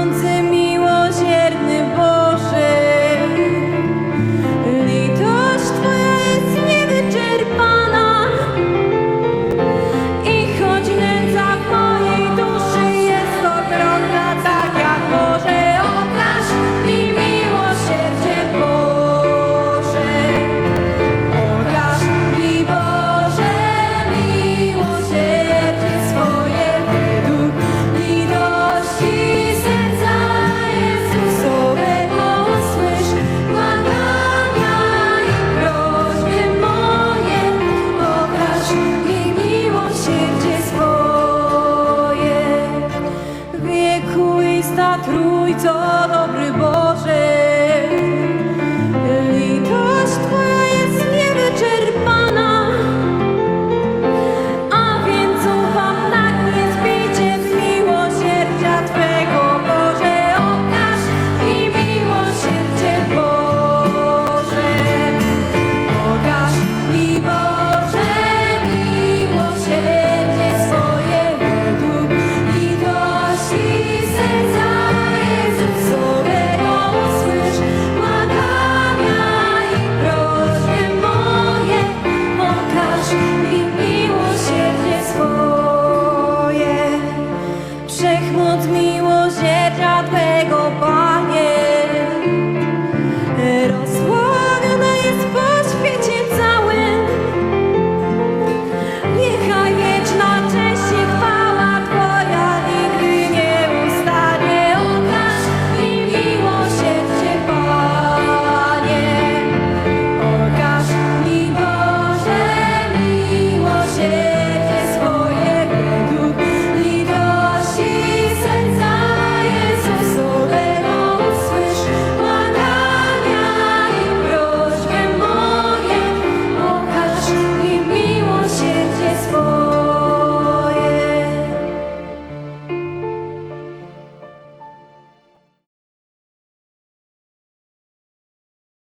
mountain Trójco, dobry Boże,